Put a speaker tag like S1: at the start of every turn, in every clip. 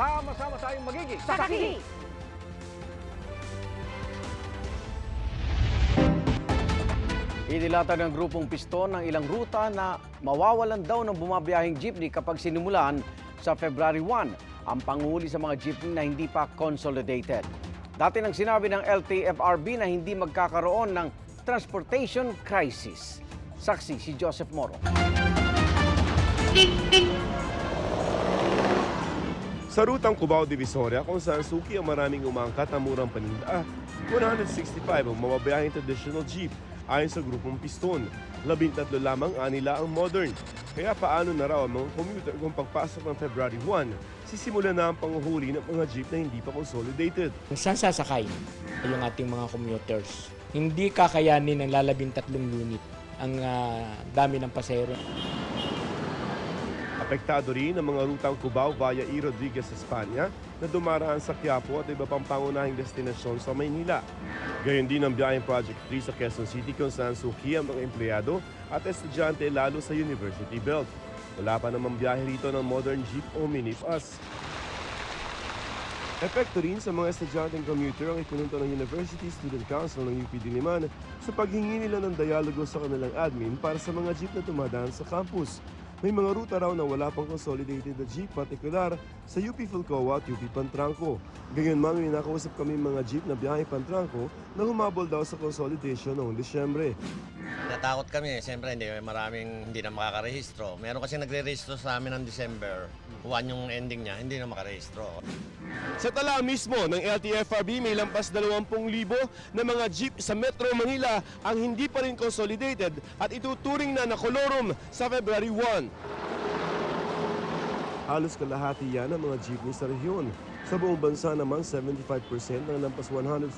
S1: Sama-sama tayong magiging
S2: Sakaki!
S1: Inilata ng grupong piston ng ilang ruta na mawawalan daw ng bumabiyahing jeepney kapag sinimulan sa February 1 ang panghuli sa mga jeepney na hindi pa consolidated. Dati nang sinabi ng LTFRB na hindi magkakaroon ng transportation crisis. Saksi si Joseph Moro.
S3: Sa rutang Cubao Divisoria kung saan suki ang maraming umangkat na murang paninda, 165 ang mababiyahing traditional jeep ayon sa grupong piston. Labintatlo lamang anila ang modern. Kaya paano na raw ang mga commuter kung pagpasok ng February 1, sisimula na ang panguhuli ng mga jeep na hindi pa consolidated.
S4: Saan sasakay yung ating mga commuters? Hindi kakayanin ng lalabing tatlong unit ang ah, dami ng pasahero.
S3: Apektado rin ang mga rutang Cubao via E. Rodriguez Espanya na dumaraan sa Quiapo at iba pang pangunahing destinasyon sa Maynila. Gayon din ang biyaheng Project 3 sa Quezon City kung saan suki ang mga empleyado at estudyante lalo sa University Belt. Wala pa namang biyahe rito ng modern jeep o minibus. Epekto rin sa mga estudyanteng commuter ang ipununto ng University Student Council ng UP Diliman sa paghingi nila ng dialogo sa kanilang admin para sa mga jeep na tumadaan sa campus. May mga ruta raw na wala pang consolidated na jeep, partikular sa UP Fulcoa at UP Pantranco. Gayon man may nakausap kami mga jeep na biyahe Pantranco na humabol daw sa consolidation noong Disyembre.
S5: Natakot kami, siyempre hindi maraming hindi na makakarehistro. Meron kasi nagre-rehistro sa amin ng December. One yung ending niya, hindi na makarehistro.
S3: Sa tala mismo ng LTFRB may lampas 20,000 na mga jeep sa Metro Manila ang hindi pa rin consolidated at ituturing na na kolorum sa February 1. Halos kalahati yan ang mga jeepney sa rehiyon. Sa buong bansa naman, 75% ng lampas 150,000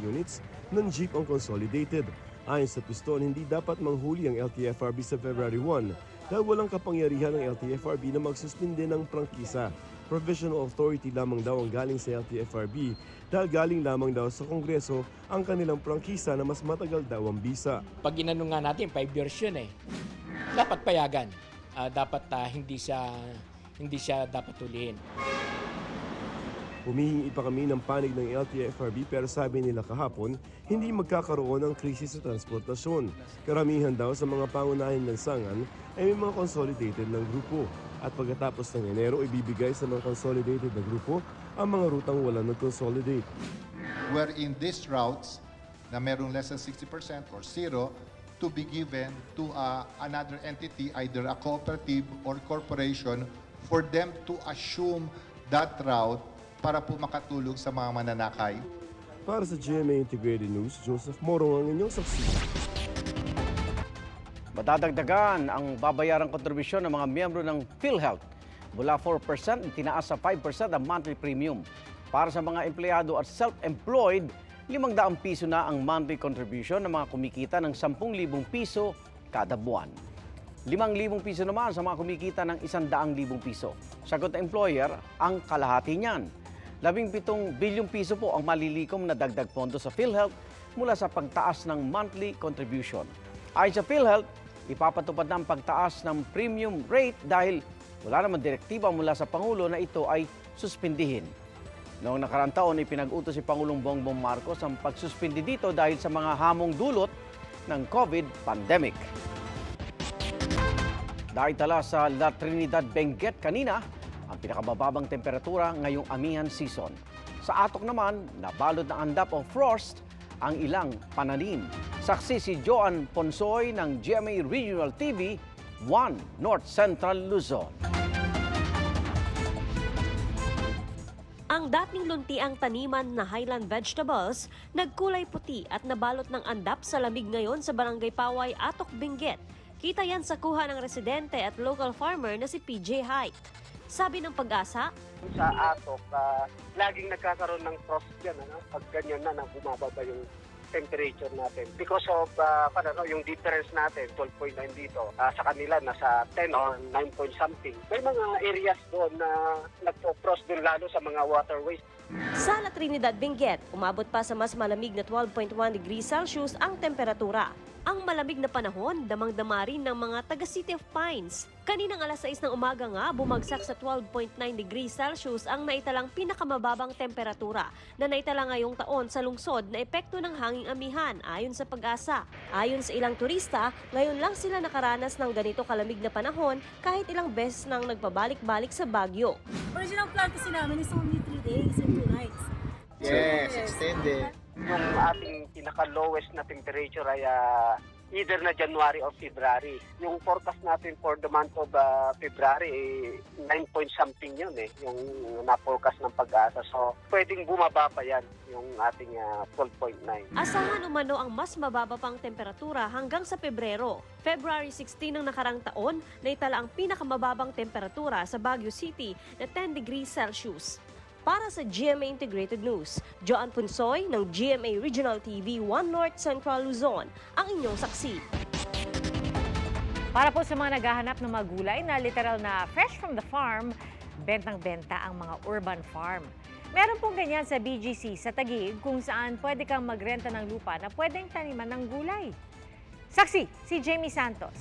S3: units ng jeep ang consolidated. Ayon sa piston, hindi dapat manghuli ang LTFRB sa February 1 dahil walang kapangyarihan ng LTFRB na magsuspinde ng prangkisa. Provisional authority lamang daw ang galing sa LTFRB dahil galing lamang daw sa Kongreso ang kanilang prangkisa na mas matagal daw ang bisa.
S4: Pag inano nga natin, 5 years yun eh. Dapat payagan. Ah, dapat ah, hindi siya hindi siya dapat tulihin.
S3: Humihingi pa kami ng panig ng LTFRB pero sabi nila kahapon, hindi magkakaroon ng krisis sa transportasyon. Karamihan daw sa mga pangunahing lansangan ay may mga consolidated ng grupo. At pagkatapos ng Enero, ibibigay sa mga consolidated na grupo ang mga rutang wala nag-consolidate.
S6: wherein these routes na merong less than 60% or zero to be given to uh, another entity, either a cooperative or corporation, for them to assume that route para po makatulong sa mga mananakay.
S3: Para sa GMA Integrated News, Joseph Morong ang inyong saksi.
S1: Madadagdagan ang babayarang kontribusyon ng mga miyembro ng PhilHealth. Mula 4%, tinaas sa 5% ang monthly premium. Para sa mga empleyado at self-employed, 500 piso na ang monthly contribution ng mga kumikita ng 10,000 piso kada buwan. 5,000 piso naman sa mga kumikita ng 100,000 piso. Sagot ng employer, ang kalahati niyan. 17 bilyong piso po ang malilikom na dagdag pondo sa PhilHealth mula sa pagtaas ng monthly contribution. Ayon sa PhilHealth, ipapatupad na ang pagtaas ng premium rate dahil wala naman direktiba mula sa Pangulo na ito ay suspindihin. Noong nakarang taon, ipinag-utos si Pangulong Bongbong Marcos ang pagsuspindi dito dahil sa mga hamong dulot ng COVID pandemic. Dahil tala sa La Trinidad Benguet kanina, ang pinakamababang temperatura ngayong amihan season. Sa atok naman, nabalot ng andap o frost ang ilang pananim. Saksi si Joan Ponsoy ng GMA Regional TV, 1 North Central Luzon.
S2: Ang dating luntiang taniman na highland vegetables, nagkulay puti at nabalot ng andap sa lamig ngayon sa Barangay Paway, Atok, Benguet. Kita yan sa kuha ng residente at local farmer na si PJ Height. Sabi ng pag-asa,
S7: sa atok, ah, laging nagkakaroon ng frost yan, ano? pag ganyan na, na bumababa yung temperature natin. Because of ah, ano, yung difference natin, 12.9 dito, ah, sa kanila nasa 10 or 9 point something. May mga areas doon na nagpo-frost doon lalo sa mga waterways.
S2: sa La Trinidad, Benguet, umabot pa sa mas malamig na 12.1 degrees Celsius ang temperatura. Ang malamig na panahon, damang-dama rin ng mga taga City of Pines. Kaninang alas 6 ng umaga nga, bumagsak sa 12.9 degrees Celsius ang naitalang pinakamababang temperatura na naitala ngayong taon sa lungsod na epekto ng hanging amihan ayon sa pag-asa. Ayon sa ilang turista, ngayon lang sila nakaranas ng ganito kalamig na panahon kahit ilang beses nang nagpabalik-balik sa Baguio.
S8: Original plan kasi namin is only 3 days and 2 nights.
S9: Yes, extended.
S7: Yung ating pinaka-lowest na temperature ay ah, either na January or February. Yung forecast natin for the month of ah, February, eh, 9 point something yun eh, yung na-forecast ng pag-asa. So, pwedeng bumaba pa yan, yung ating ah, 12.9.
S2: Asahan umano ang mas mababa pang temperatura hanggang sa Pebrero. February 16 ng nakarang taon, naitala ang pinakamababang temperatura sa Baguio City na 10 degrees Celsius. Para sa GMA Integrated News, Joan Punsoy ng GMA Regional TV 1 North Central Luzon, ang inyong saksi.
S10: Para po sa mga naghahanap ng mga gulay na literal na fresh from the farm, bentang-benta ang mga urban farm. Meron pong ganyan sa BGC sa Taguig kung saan pwede kang magrenta ng lupa na pwedeng taniman ng gulay. Saksi, si Jamie Santos.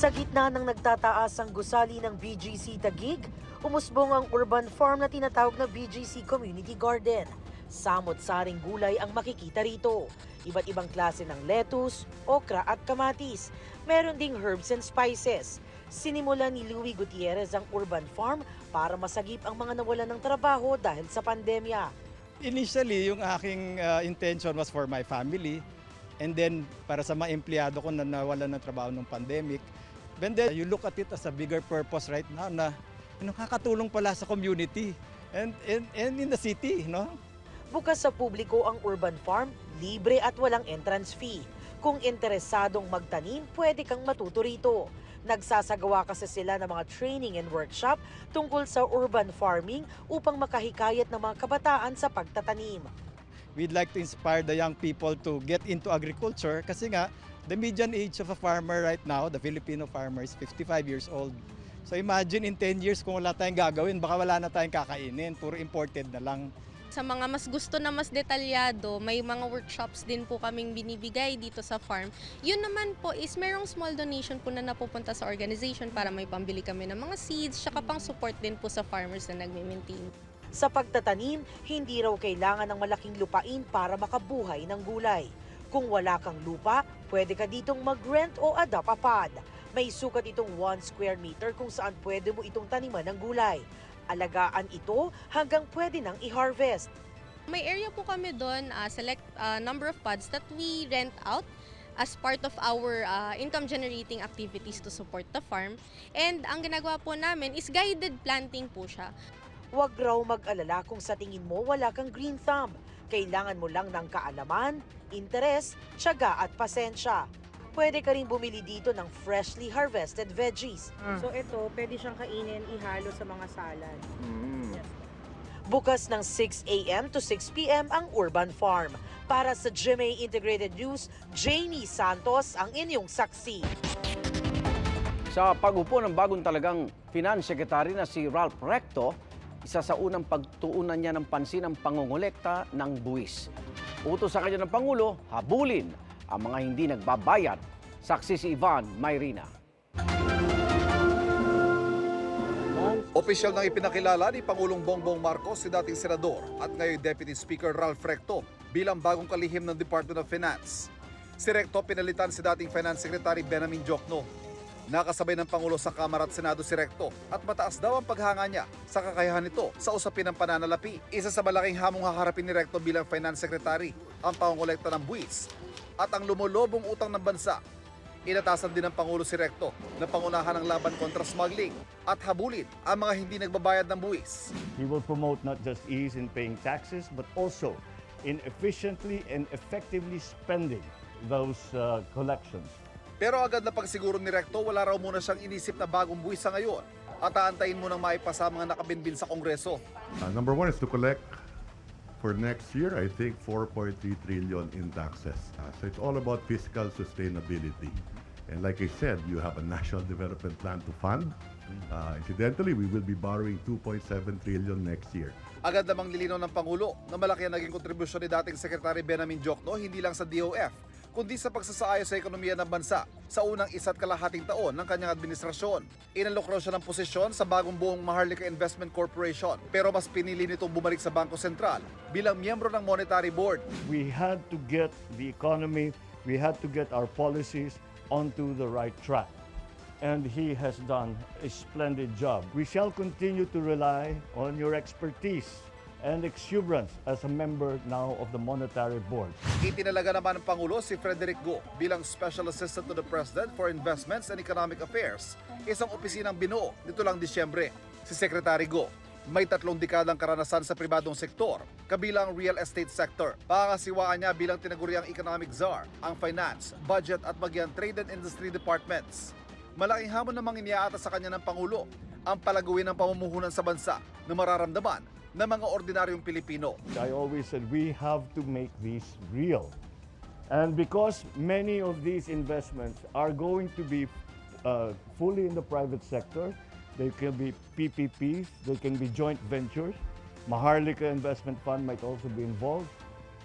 S11: Sa gitna ng nagtataas ang gusali ng BGC Tagig, umusbong ang urban farm na tinatawag na BGC Community Garden. Samot-saring gulay ang makikita rito. Iba't ibang klase ng lettuce, okra at kamatis. Meron ding herbs and spices. Sinimulan ni Louis Gutierrez ang urban farm para masagip ang mga nawalan ng trabaho dahil sa pandemya.
S9: Initially, yung aking uh, intention was for my family. And then, para sa mga empleyado ko na nawalan ng trabaho ng pandemic. And then, you look at it as a bigger purpose right now na nakakatulong pala sa community and, and, and in the city, no?
S11: Bukas sa publiko ang urban farm, libre at walang entrance fee. Kung interesadong magtanim, pwede kang matuto rito. Nagsasagawa kasi sila ng mga training and workshop tungkol sa urban farming upang makahikayat ng mga kabataan sa pagtatanim.
S9: We'd like to inspire the young people to get into agriculture kasi nga, the median age of a farmer right now, the Filipino farmer is 55 years old. So imagine in 10 years kung wala tayong gagawin, baka wala na tayong kakainin, puro imported na lang.
S12: Sa mga mas gusto na mas detalyado, may mga workshops din po kaming binibigay dito sa farm. Yun naman po is merong small donation po na napupunta sa organization para may pambili kami ng mga seeds, tsaka pang support din po sa farmers na nagme-maintain.
S11: Sa pagtatanim, hindi raw kailangan ng malaking lupain para makabuhay ng gulay. Kung wala kang lupa, pwede ka ditong mag-rent o adopt a pod. May sukat itong 1 square meter kung saan pwede mo itong taniman ng gulay. Alagaan ito hanggang pwede nang i-harvest.
S12: May area po kami doon, uh, select uh, number of pods that we rent out as part of our uh, income generating activities to support the farm. And ang ginagawa po namin is guided planting po siya.
S11: Huwag raw mag-alala kung sa tingin mo wala kang green thumb. Kailangan mo lang ng kaalaman, interes, tiyaga at pasensya. Pwede ka rin bumili dito ng freshly harvested veggies.
S8: So ito, pwede siyang kainin, ihalo sa mga salad.
S11: Bukas ng 6 a.m. to 6 p.m. ang Urban Farm. Para sa GMA Integrated News, Jamie Santos ang inyong saksi.
S1: Sa pag-upo ng bagong talagang Finance Secretary na si Ralph Recto, isa sa unang pagtuunan niya ng pansin ang pangongolekta ng buwis. Utos sa kanya ng Pangulo, habulin ang mga hindi nagbabayad. Saksi si Ivan Mayrina.
S13: Opisyal nang ipinakilala ni Pangulong Bongbong Marcos si dating senador at ngayon Deputy Speaker Ralph Recto bilang bagong kalihim ng Department of Finance. Si Recto pinalitan si dating Finance Secretary Benjamin Jokno. Nakasabay ng Pangulo sa Kamara at Senado si Recto at mataas daw ang paghanga niya sa kakayahan nito sa usapin ng pananalapi. Isa sa malaking hamong haharapin ni Recto bilang Finance Secretary ang pangongolekta ng buwis at ang lumulobong utang ng bansa Inatasan din ng Pangulo si Recto na pangunahan ang laban kontra smuggling at habulin ang mga hindi nagbabayad ng buwis.
S14: He will promote not just ease in paying taxes, but also in efficiently and effectively spending those uh, collections.
S13: Pero agad na pagsiguro ni Recto, wala raw muna siyang inisip na bagong buwis sa ngayon at aantayin munang maipasa mga nakabinbin sa Kongreso.
S15: Uh, number one is to collect for next year, I think 4.3 trillion in taxes. Uh, so it's all about fiscal sustainability. And like I said, you have a national development plan to fund. Uh, incidentally, we will be borrowing 2.7 trillion next year.
S13: Agad namang lilinaw ng Pangulo na malaki ang naging kontribusyon ni dating Secretary Benjamin Jokno hindi lang sa DOF, kundi sa pagsasaayos sa ekonomiya ng bansa sa unang isa't kalahating taon ng kanyang administrasyon. Inalok siya ng posisyon sa bagong buong Maharlika Investment Corporation pero mas pinili nitong bumalik sa Bangko Sentral bilang miyembro ng Monetary Board.
S14: We had to get the economy, we had to get our policies onto the right track. And he has done a splendid job. We shall continue to rely on your expertise and exuberance as a member now of the Monetary Board.
S13: Itinalaga naman ng Pangulo si Frederick Go bilang Special Assistant to the President for Investments and Economic Affairs, isang opisinang binuo nito lang Disyembre. Si Secretary Go may tatlong dekadang karanasan sa pribadong sektor, kabilang real estate sector. Pangasiwaan niya bilang tinaguriang economic czar, ang finance, budget at bagyan trade and industry departments. Malaking hamon namang iniaata sa kanya ng Pangulo ang palaguin ng pamumuhunan sa bansa na mararamdaman ng mga ordinaryong Pilipino.
S14: I always said we have to make these real. And because many of these investments are going to be uh, fully in the private sector, they can be PPPs, they can be joint ventures. Maharlika Investment Fund might also be involved.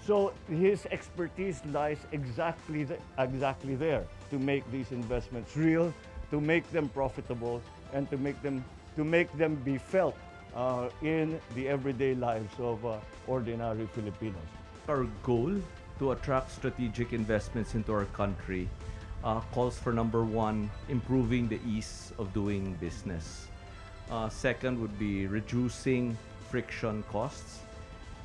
S14: So his expertise lies exactly, th- exactly there to make these investments real, to make them profitable, and to make them, to make them be felt uh, in the everyday lives of uh, ordinary Filipinos.
S16: Our goal to attract strategic investments into our country uh, calls for number one, improving the ease of doing business. Uh, second would be reducing friction costs.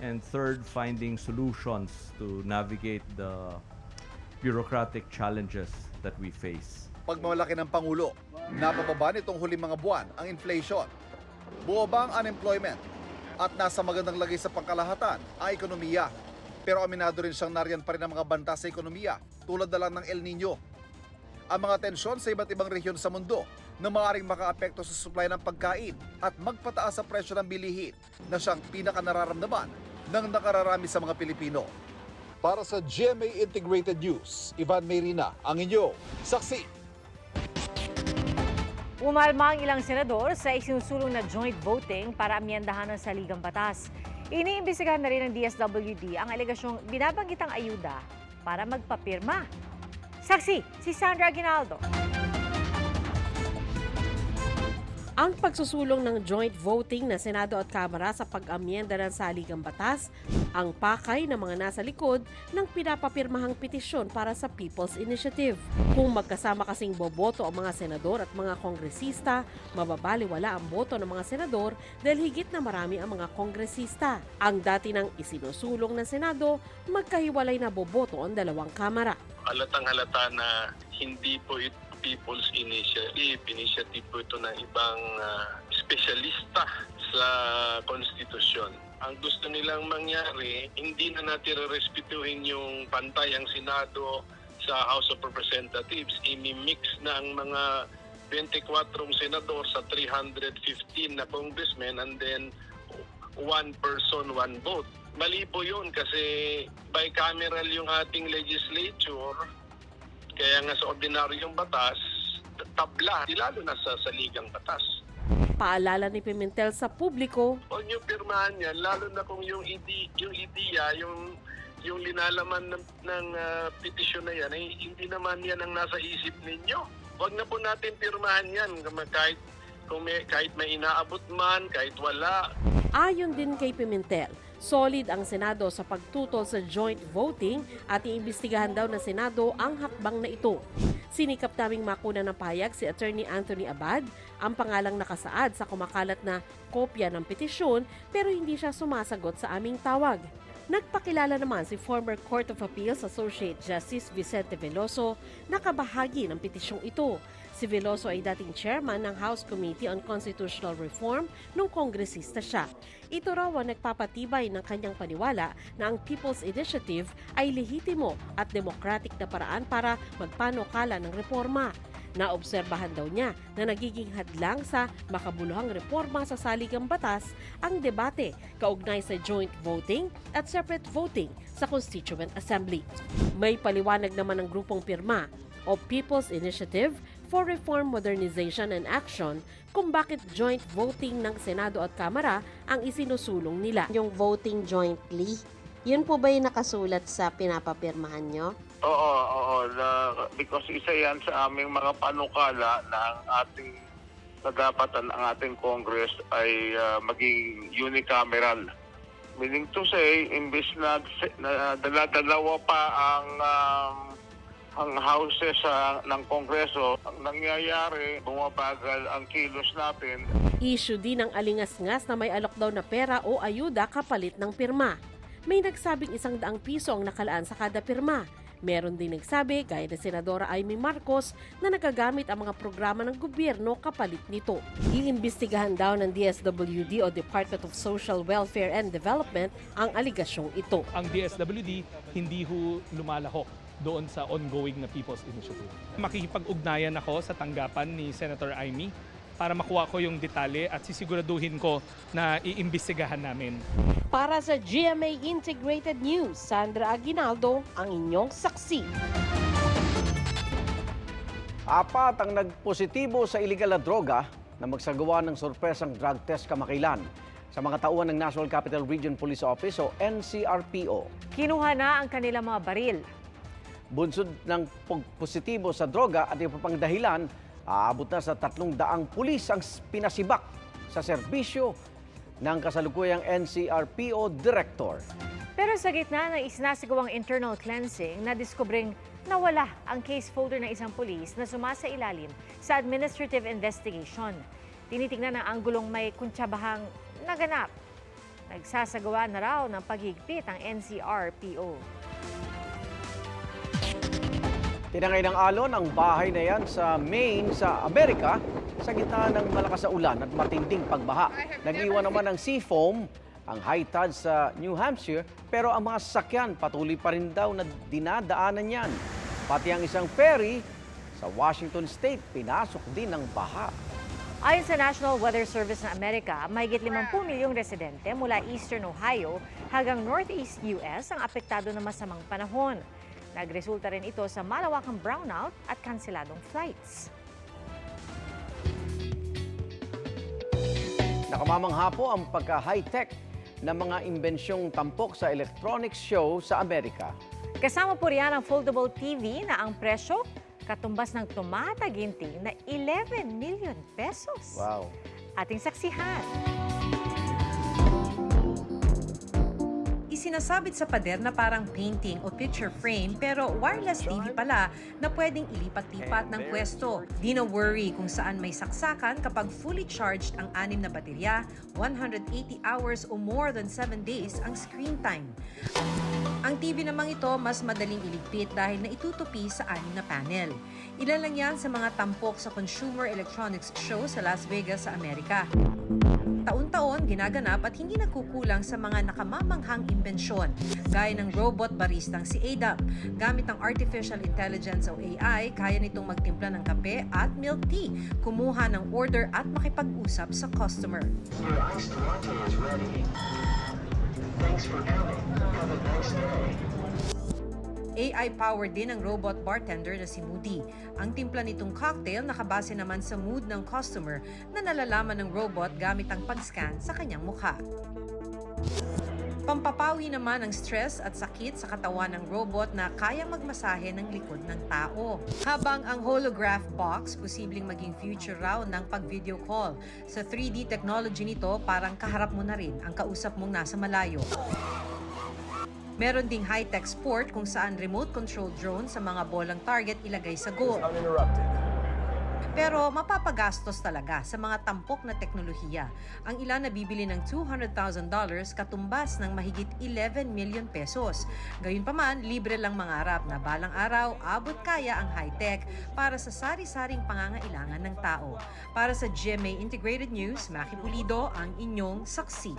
S16: And third, finding solutions to navigate the bureaucratic challenges that we face.
S13: pagmamalaki ng Pangulo. Napababa nitong huling mga buwan ang inflation. Buwaba ang unemployment at nasa magandang lagay sa pangkalahatan ang ekonomiya. Pero aminado rin siyang nariyan pa rin ang mga banta sa ekonomiya tulad na lang ng El Nino. Ang mga tensyon sa iba't ibang rehiyon sa mundo na maaaring makaapekto sa supply ng pagkain at magpataas sa presyo ng bilihin na siyang pinaka nararamdaman ng nakararami sa mga Pilipino. Para sa GMA Integrated News, Ivan Mayrina, ang inyo, saksi.
S10: Umalma ang ilang senador sa isinusulong na joint voting para amyendahan ng saligang batas. Iniimbestigahan na rin ng DSWD ang alegasyong binabanggit ang ayuda para magpapirma. Saksi, si Sandra Aguinaldo.
S17: Ang pagsusulong ng joint voting na Senado at Kamara sa pag-amyenda ng saligang batas ang pakay ng mga nasa likod ng pinapapirmahang petisyon para sa People's Initiative. Kung magkasama kasing boboto ang mga senador at mga kongresista, mababaliwala ang boto ng mga senador dahil higit na marami ang mga kongresista. Ang dati ng isinusulong ng Senado, magkahiwalay na boboto ang dalawang kamara.
S18: halatang halata na hindi po ito People's Initiative. Initiative po ito ng ibang ah, espesyalista sa konstitusyon. Ang gusto nilang mangyari, hindi na natin respetuhin yung pantay ang Senado sa House of Representatives. Imi-mix na ang mga 24 senador sa 315 na congressmen and then one person, one vote. Mali po yun kasi bicameral yung ating legislature kaya nga sa ordinaryong batas, tabla, lalo na sa saligang batas.
S17: Paalala ni Pimentel sa publiko,
S18: Huwag niyo pirmahan yan, lalo na kung yung, ide, yung ideya, yung, yung linalaman ng, ng ah, petisyon na yan, ay hindi naman yan ang nasa isip ninyo. Huwag na po natin pirmahan yan, kahit, kung may, kahit may inaabot man, kahit wala.
S17: Ayon din kay Pimentel, solid ang Senado sa pagtutol sa joint voting at iimbestigahan daw ng Senado ang hakbang na ito. Sinikap naming makuna ng payag si Attorney Anthony Abad, ang pangalang nakasaad sa kumakalat na kopya ng petisyon pero hindi siya sumasagot sa aming tawag. Nagpakilala naman si former Court of Appeals Associate Justice Vicente Veloso na kabahagi ng petisyong ito. Si Veloso ay dating chairman ng House Committee on Constitutional Reform nung kongresista siya. Ito raw ang nagpapatibay ng kanyang paniwala na ang People's Initiative ay lehitimo at democratic na paraan para magpanukala ng reforma. Naobserbahan daw niya na nagiging hadlang sa makabuluhang reforma sa saligang batas ang debate kaugnay sa joint voting at separate voting sa Constituent Assembly. May paliwanag naman ng grupong pirma o People's Initiative for Reform, Modernization and Action kung bakit joint voting ng Senado at Kamara ang isinusulong nila.
S19: Yung voting jointly, yun po ba yung nakasulat sa pinapapirmahan nyo?
S18: Oo, oo. Na, because isa yan sa aming mga panukala na ang ating nagapatan ang ating Congress ay ah, maging unicameral. Meaning to say, imbis na, na dala-dalawa pa ang um, ang houses sa ng Kongreso, ang nangyayari, bumabagal ang kilos natin.
S17: Issue din ng alingas-ngas na may alok daw na pera o ayuda kapalit ng pirma. May nagsabing isang daang piso ang nakalaan sa kada pirma. Meron din nagsabi, gaya na Senadora Amy Marcos, na nagagamit ang mga programa ng gobyerno kapalit nito. Iimbestigahan daw ng DSWD o Department of Social Welfare and Development ang aligasyong ito.
S20: ang DSWD hindi ho lumalahok doon sa ongoing na People's Initiative. Makikipag-ugnayan ako sa tanggapan ni Senator Amy para makuha ko yung detalye at sisiguraduhin ko na iimbestigahan namin.
S17: Para sa GMA Integrated News, Sandra Aguinaldo, ang inyong saksi.
S1: Apat ang nagpositibo sa illegal na droga na magsagawa ng sorpresang drug test kamakailan sa mga tauhan ng National Capital Region Police Office o NCRPO.
S10: Kinuha na ang kanilang mga baril.
S1: Bunsod ng pagpositibo sa droga at iba pang dahilan, aabot na sa tatlong daang pulis ang pinasibak sa serbisyo ng kasalukuyang NCRPO Director.
S10: Pero sa gitna ng isinasigawang internal cleansing, nadiskubring nawala ang case folder ng isang pulis na sumasa ilalim sa administrative investigation. Tinitingnan ang anggulong may kuntsabahang naganap. Nagsasagawa na raw ng paghigpit ang NCRPO.
S1: Tinangay ng alon ang bahay na yan sa Maine sa Amerika sa gitna ng malakas na ulan at matinding pagbaha. Nag-iwan naman ng seafoam ang high tide sa New Hampshire pero ang mga sasakyan patuloy pa rin daw na dinadaanan yan. Pati ang isang ferry sa Washington State pinasok din ng baha.
S10: Ayon sa National Weather Service ng Amerika, mahigit 50 milyong residente mula Eastern Ohio hanggang Northeast US ang apektado ng masamang panahon. Nagresulta rin ito sa malawakang brownout at kanseladong flights.
S1: Nakamamangha po ang pagka-high-tech ng mga imbensyong tampok sa electronics show sa Amerika.
S10: Kasama po riyan ang foldable TV na ang presyo katumbas ng tumataginting na 11 million pesos.
S1: Wow.
S10: Ating saksihan.
S21: Isinasabit sa pader na parang painting o picture frame pero wireless TV pala na pwedeng ilipat-lipat ng pwesto. Di na worry kung saan may saksakan kapag fully charged ang anim na baterya, 180 hours o more than 7 days ang screen time. Ang TV namang ito mas madaling iligpit dahil naitutupi sa anim na panel. Ilan lang yan sa mga tampok sa Consumer Electronics Show sa Las Vegas sa Amerika. Taon-taon ginaganap at hindi nagkukulang sa mga nakamamanghang imbensyon, gaya ng robot baristang si Adam. Gamit ang Artificial Intelligence o AI, kaya nitong magtimpla ng kape at milk tea, kumuha ng order at makipag-usap sa customer. AI-powered din ang robot bartender na si Moody. Ang timpla nitong cocktail nakabase naman sa mood ng customer na nalalaman ng robot gamit ang pag-scan sa kanyang mukha. Pampapawi naman ang stress at sakit sa katawan ng robot na kayang magmasahe ng likod ng tao. Habang ang holograph box posibleng maging future raw ng pag-video call. Sa 3D technology nito, parang kaharap mo na rin ang kausap mong nasa malayo. Meron ding high-tech sport kung saan remote control drone sa mga bolang target ilagay sa goal. Pero mapapagastos talaga sa mga tampok na teknolohiya. Ang ilan na bibili ng $200,000 katumbas ng mahigit 11 million pesos. Gayunpaman, libre lang mangarap na balang araw abot kaya ang high-tech para sa sari-saring pangangailangan ng tao. Para sa GMA Integrated News, Maki Pulido ang inyong saksi.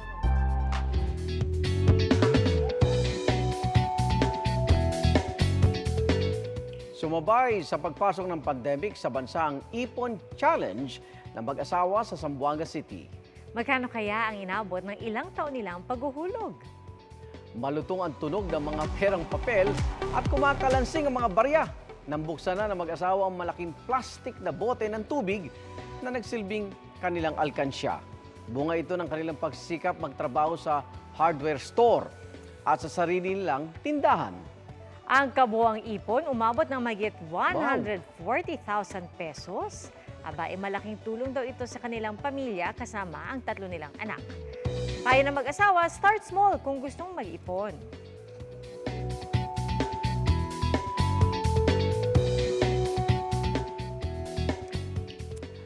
S1: Sumabay sa pagpasok ng pandemic sa bansa ang Ipon Challenge ng mag-asawa sa Zamboanga City.
S10: Magkano kaya ang inabot ng ilang taon nilang paghuhulog?
S1: Malutong ang tunog ng mga perang papel at kumakalansing ang mga barya. nambuksan na ng mag-asawa ang malaking plastic na bote ng tubig na nagsilbing kanilang alkansya. Bunga ito ng kanilang pagsisikap magtrabaho sa hardware store at sa sarili nilang tindahan.
S10: Ang kabuang ipon umabot ng magit 140,000 pesos. Aba, eh, malaking tulong daw ito sa kanilang pamilya kasama ang tatlo nilang anak. Kaya na mag-asawa, start small kung gustong mag-ipon.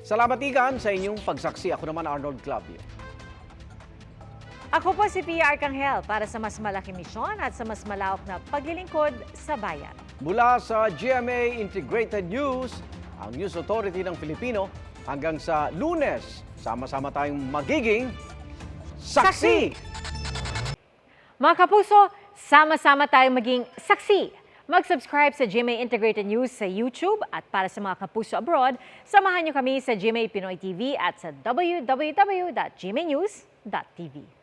S1: Salamat ikan sa inyong pagsaksi. Ako naman Arnold Clavio.
S10: Ako po si Pia Arcangel para sa mas malaking misyon at sa mas malawak na paglilingkod sa bayan.
S1: Mula sa GMA Integrated News, ang News Authority ng Filipino, hanggang sa lunes, sama-sama tayong magiging saksi!
S10: Mga kapuso, sama-sama tayong maging saksi. Mag-subscribe sa GMA Integrated News sa YouTube at para sa mga kapuso abroad, samahan niyo kami sa GMA Pinoy TV at sa www.gmanews.tv.